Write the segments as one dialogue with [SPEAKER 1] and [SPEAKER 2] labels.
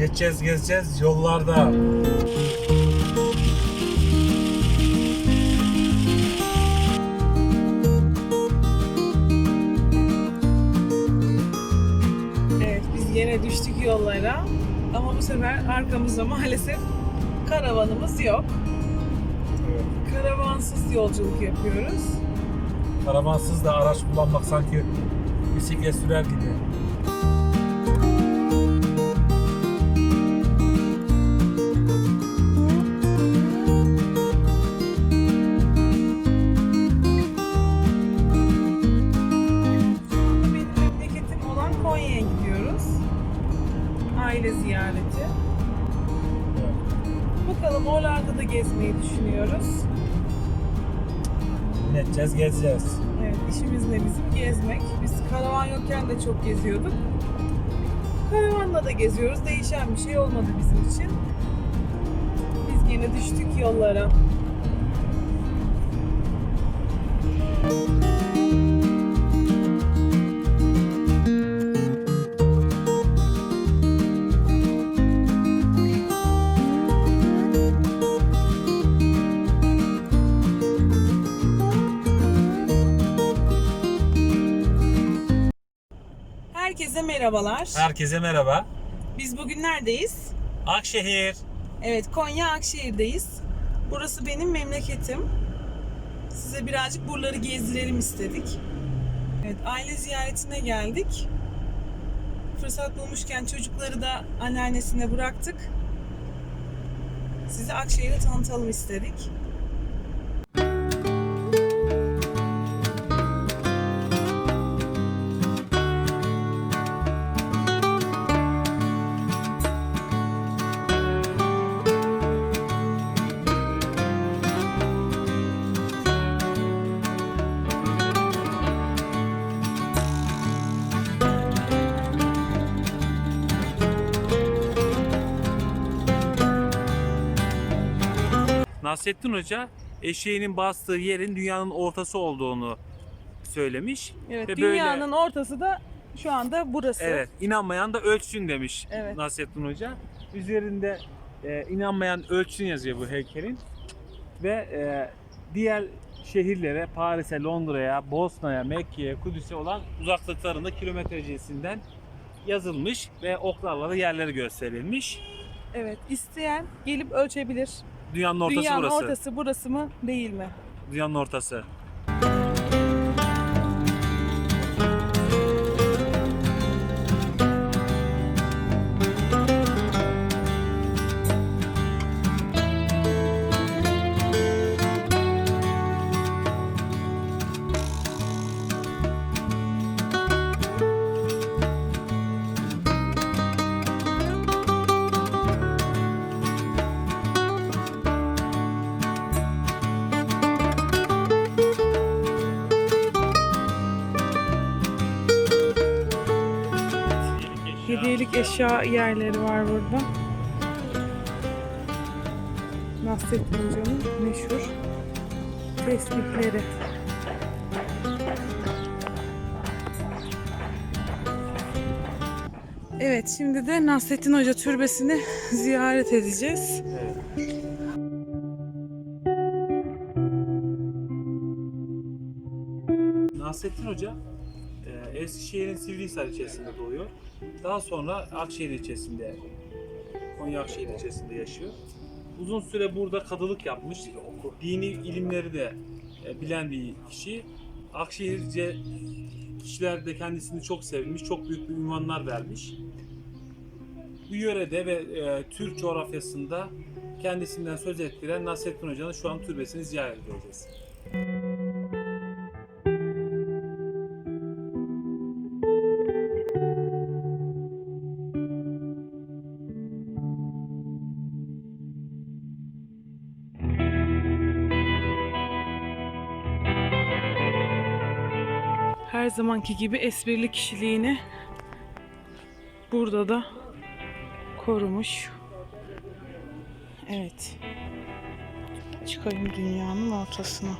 [SPEAKER 1] Geçeceğiz gezeceğiz yollarda.
[SPEAKER 2] Evet biz yine düştük yollara. Ama bu sefer arkamızda maalesef karavanımız yok.
[SPEAKER 1] Evet.
[SPEAKER 2] Karavansız yolculuk yapıyoruz.
[SPEAKER 1] Karavansız da araç kullanmak sanki bisiklet sürer gibi.
[SPEAKER 2] Gezmeyi düşünüyoruz.
[SPEAKER 1] Geçeceğiz gezeceğiz.
[SPEAKER 2] Evet, işimiz ne bizim? Gezmek. Biz karavan yokken de çok geziyorduk. Karavanla da geziyoruz. Değişen bir şey olmadı bizim için. Biz yine düştük yollara. Herkese merhabalar.
[SPEAKER 1] Herkese merhaba.
[SPEAKER 2] Biz bugün neredeyiz?
[SPEAKER 1] Akşehir.
[SPEAKER 2] Evet, Konya Akşehir'deyiz. Burası benim memleketim. Size birazcık buraları gezdirelim istedik. Evet, aile ziyaretine geldik. Fırsat bulmuşken çocukları da anneannesine bıraktık. Size Akşehir'i tanıtalım istedik.
[SPEAKER 3] Nasrettin Hoca eşeğinin bastığı yerin dünyanın ortası olduğunu söylemiş.
[SPEAKER 2] Evet,
[SPEAKER 3] Ve böyle-
[SPEAKER 2] dünyanın ortası da şu anda burası.
[SPEAKER 3] Evet, inanmayan da ölçsün demiş
[SPEAKER 2] Evet.
[SPEAKER 3] Nasrettin Hoca. Üzerinde e, inanmayan ölçsün yazıyor bu heykelin. Ve e, diğer şehirlere, Paris'e, Londra'ya, Bosna'ya, Mekke'ye, Kudüs'e olan uzaklıklarında kilometrecesinden yazılmış ve oklarla da yerleri gösterilmiş.
[SPEAKER 2] Evet, isteyen gelip ölçebilir.
[SPEAKER 3] Dünyanın ortası
[SPEAKER 2] Dünyanın
[SPEAKER 3] burası.
[SPEAKER 2] ortası burası mı, değil mi?
[SPEAKER 3] Dünyanın ortası.
[SPEAKER 2] Eşya yerleri var burada. Nasrettin Hoca'nın meşhur tespitleri. Evet, şimdi de Nasrettin Hoca türbesini ziyaret edeceğiz.
[SPEAKER 3] Nasrettin Hoca Eskişehir'in Sivrihisar ilçesinde doğuyor. Daha sonra Akşehir ilçesinde, Konya Akşehir ilçesinde yaşıyor. Uzun süre burada kadılık yapmış. Dini ilimleri de e, bilen bir kişi. Akşehirce kişiler de kendisini çok sevmiş, çok büyük bir ünvanlar vermiş. Bu yörede ve e, Türk coğrafyasında kendisinden söz ettiren Nasrettin Hoca'nın şu an türbesini ziyaret edeceğiz.
[SPEAKER 2] Her zamanki gibi esprili kişiliğini burada da korumuş. Evet. Çıkayım dünyanın ortasına.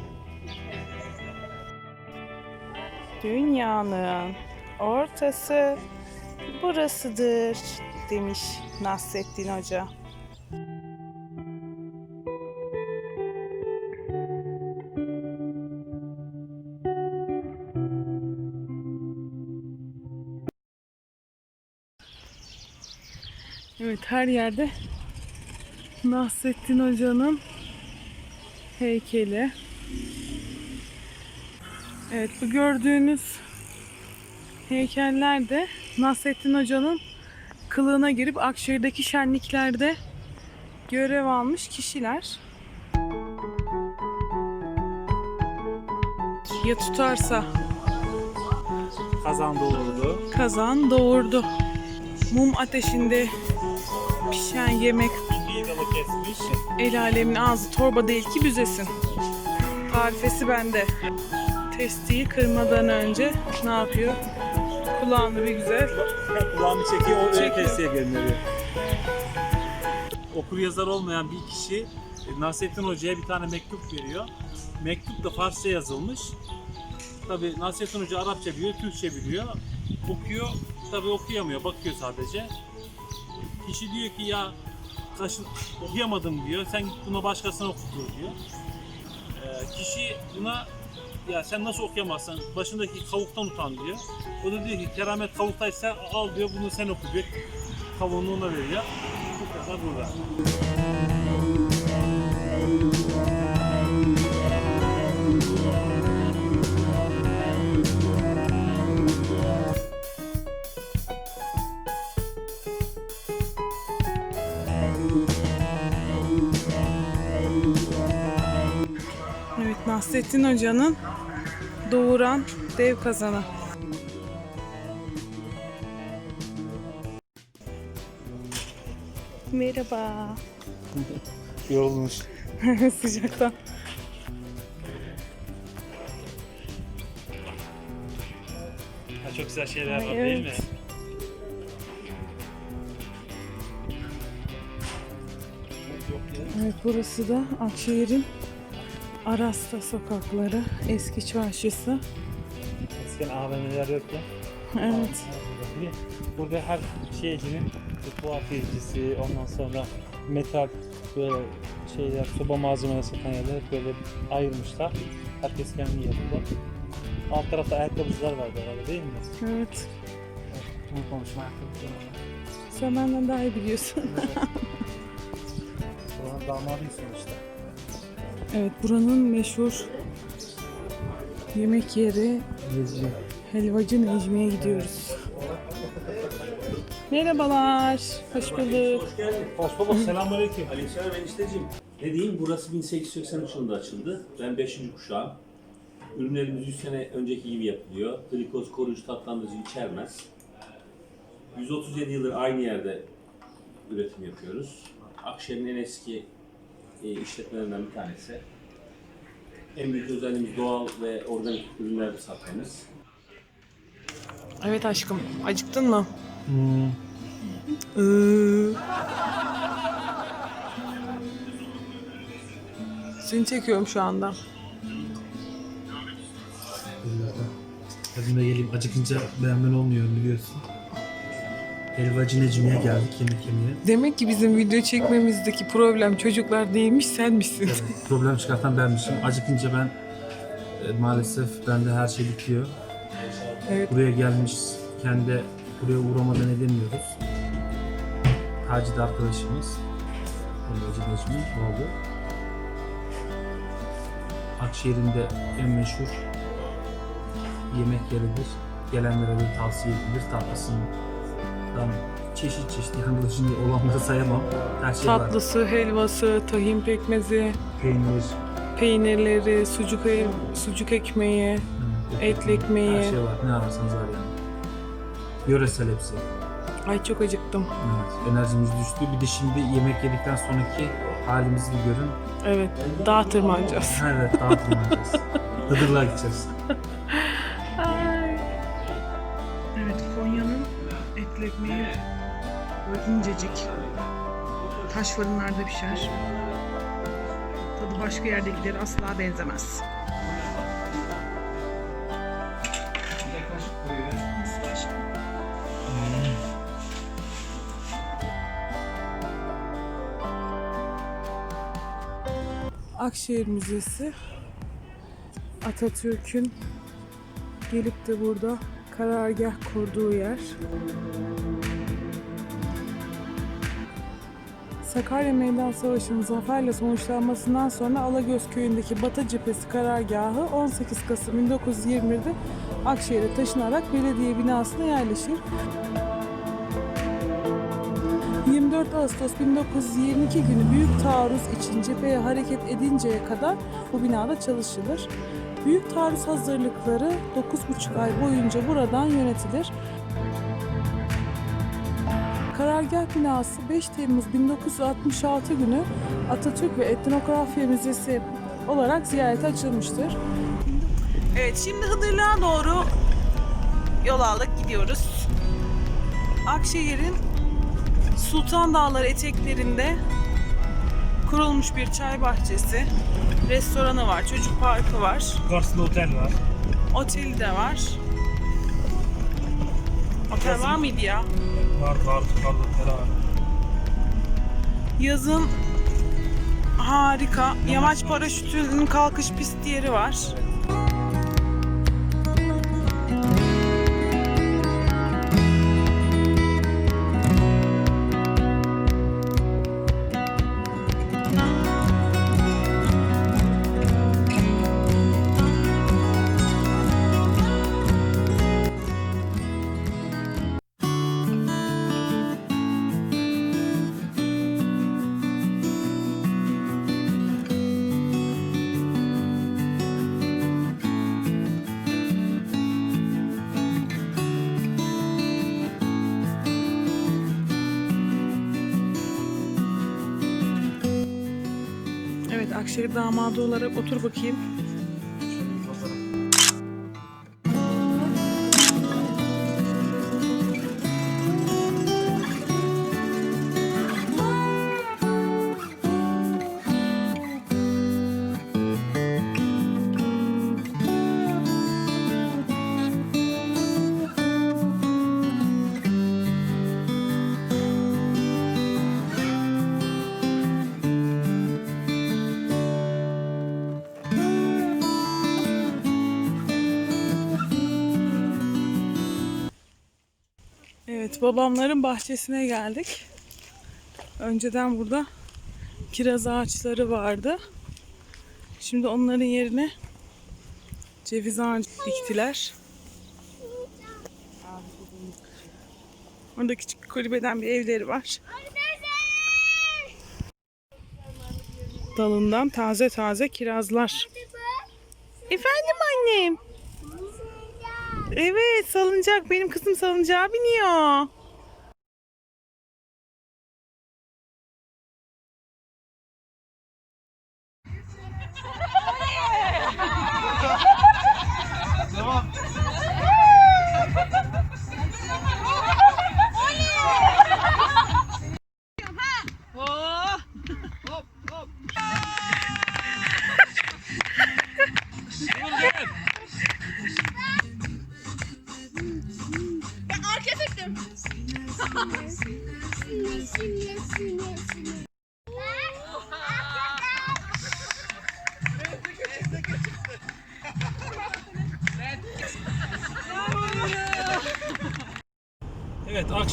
[SPEAKER 2] Dünyanın ortası burasıdır. demiş Nasrettin Hoca. Evet her yerde Nasrettin Hoca'nın heykeli. Evet bu gördüğünüz heykeller de Nasrettin Hoca'nın kılığına girip Akşehir'deki şenliklerde görev almış kişiler. Ya tutarsa
[SPEAKER 3] Kazan doğurdu.
[SPEAKER 2] kazan doğurdu. Mum ateşinde pişen yemek el alemin ağzı torba değil ki büzesin. Tarifesi bende. Testiyi kırmadan önce ne yapıyor? Kulağını bir güzel
[SPEAKER 3] Kulağını çekiyor, o
[SPEAKER 2] Çekiyor.
[SPEAKER 3] ÖTS'ye gönderiyor. Okur yazar olmayan bir kişi e, Nasrettin Hoca'ya bir tane mektup veriyor. Mektup da Farsça yazılmış. Tabi Nasrettin Hoca Arapça biliyor, Türkçe biliyor. Okuyor, tabi okuyamıyor, bakıyor sadece. Kişi diyor ki ya kaşın, okuyamadım diyor, sen git buna başkasına okutur diyor. Ee, kişi buna ya sen nasıl okuyamazsın? Başındaki kavuktan utan diyor. O da diyor ki keramet kavuktaysa al diyor bunu sen oku diyor. Kavuğunu ona veriyor. Bu kadar burada.
[SPEAKER 2] Nasrettin Hoca'nın doğuran dev kazanı. Merhaba.
[SPEAKER 3] Yorulmuş.
[SPEAKER 2] Sıcaktan.
[SPEAKER 3] Ha, çok güzel şeyler
[SPEAKER 2] Ay,
[SPEAKER 3] var değil mi?
[SPEAKER 2] evet. Evet burası da Akşehir'in Arasta sokakları, eski çarşısı.
[SPEAKER 3] Eskiden AVM'ler yoktu.
[SPEAKER 2] Evet.
[SPEAKER 3] Bir- Burada her şeycinin tuhafiyecisi, ondan sonra metal böyle şeyler, soba malzemeleri satan yerler hep böyle ayırmışlar. Herkes kendi yerinde. Alt tarafta ayakkabıcılar vardı herhalde değil mi?
[SPEAKER 2] Evet.
[SPEAKER 3] Bunu konuşma ayakkabıcılar.
[SPEAKER 2] Sen benden daha iyi biliyorsun.
[SPEAKER 3] Sonra damadıyım işte.
[SPEAKER 2] Evet buranın meşhur yemek yeri Helvacı Necmi'ye gidiyoruz. Merhabalar. Hoş bulduk.
[SPEAKER 3] Hoş bulduk, selamünaleyküm.
[SPEAKER 4] Aleykümselam enişteciğim. Ne diyeyim burası 1883 yılında açıldı. Ben 5. kuşağım. Ürünlerimiz 100 sene önceki gibi yapılıyor. Glikoz koruyucu tatlandırıcı içermez. 137 yıldır aynı yerde üretim yapıyoruz. Akşehir'in en eski e, işletmelerinden bir tanesi. En büyük özelliğimiz doğal ve organik ürünler satmamız.
[SPEAKER 2] Evet aşkım. Acıktın mı?
[SPEAKER 3] Hmm.
[SPEAKER 2] Iıı. Seni çekiyorum şu anda.
[SPEAKER 5] Hadi de geleyim. Acıkınca beğenmen olmuyor biliyorsun. Helvacı Necmi'ye geldik yemek yemeye.
[SPEAKER 2] Demek ki bizim video çekmemizdeki problem çocuklar değilmiş senmişsin.
[SPEAKER 5] Evet, problem çıkartan benmişim. Acıkınca ben e, maalesef bende her şey bitiyor.
[SPEAKER 2] Evet.
[SPEAKER 5] Buraya gelmişken de buraya uğramadan edemiyoruz. De arkadaşımız. Helvacı Necmi oldu. Akşehir'in de en meşhur yemek yeridir. Gelenlere de tavsiye edilir. Tatlısından çeşit çeşit yani şimdi olanları sayamam. Her şey var.
[SPEAKER 2] Tatlısı, helvası, tahin pekmezi,
[SPEAKER 5] Peynir,
[SPEAKER 2] peynirleri, sucuk el, sucuk ekmeği.
[SPEAKER 5] hı,
[SPEAKER 2] Etli ekmeği.
[SPEAKER 5] Her şey var. Ne ararsanız var yani. Yöresel hepsi.
[SPEAKER 2] Ay çok acıktım.
[SPEAKER 5] Evet. Enerjimiz düştü. Bir de şimdi yemek yedikten sonraki halimizi bir görün.
[SPEAKER 2] Evet, dağa tırmanacağız.
[SPEAKER 5] Evet daha tırmanacağız. Hıdırlığa gideceğiz.
[SPEAKER 2] Sucuklu ekmeği böyle incecik. Taş fırınlarda pişer. Tadı başka yerdekileri asla benzemez. Hmm. Akşehir Müzesi Atatürk'ün gelip de burada karargah kurduğu yer. Sakarya Meydan Savaşı'nın zaferle sonuçlanmasından sonra Alagöz köyündeki Batı cephesi karargahı 18 Kasım 1921'de Akşehir'e taşınarak belediye binasına yerleşir. 24 Ağustos 1922 günü büyük taarruz için cepheye hareket edinceye kadar bu binada çalışılır. Büyük taarruz hazırlıkları 9,5 ay boyunca buradan yönetilir. Karargah binası 5 Temmuz 1966 günü Atatürk ve Etnografya Müzesi olarak ziyarete açılmıştır. Evet şimdi Hıdırlığa doğru yol aldık gidiyoruz. Akşehir'in Sultan Dağları eteklerinde kurulmuş bir çay bahçesi, restoranı var, çocuk parkı var,
[SPEAKER 1] Karşısında otel var.
[SPEAKER 2] oteli de var. Otel var mıydı ya?
[SPEAKER 1] Var var kaldı var.
[SPEAKER 2] Yazın harika. Yamaç paraşütünün kalkış pist yeri var. Akşehir damadı olarak otur bakayım. Evet babamların bahçesine geldik. Önceden burada kiraz ağaçları vardı. Şimdi onların yerine ceviz ağacı diktiler. Orada küçük kulübeden bir evleri var. Dalından taze taze kirazlar. Efendim annem. Evet salıncak. Benim kızım salıncağa biniyor.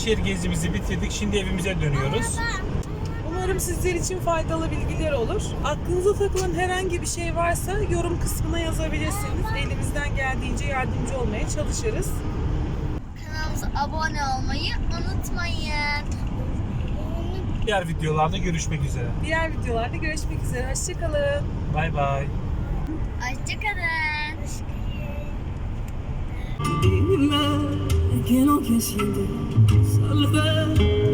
[SPEAKER 1] Evet Akşehir gezimizi bitirdik. Şimdi evimize dönüyoruz.
[SPEAKER 2] Umarım sizler için faydalı bilgiler olur. Aklınıza takılan herhangi bir şey varsa yorum kısmına yazabilirsiniz. Elimizden geldiğince yardımcı olmaya çalışırız.
[SPEAKER 6] Kanalımıza abone olmayı unutmayın.
[SPEAKER 1] Diğer videolarda görüşmek üzere.
[SPEAKER 2] Diğer videolarda görüşmek üzere. Hoşçakalın.
[SPEAKER 1] Bay bay.
[SPEAKER 6] Hoşçakalın.
[SPEAKER 7] que lo que siente salve.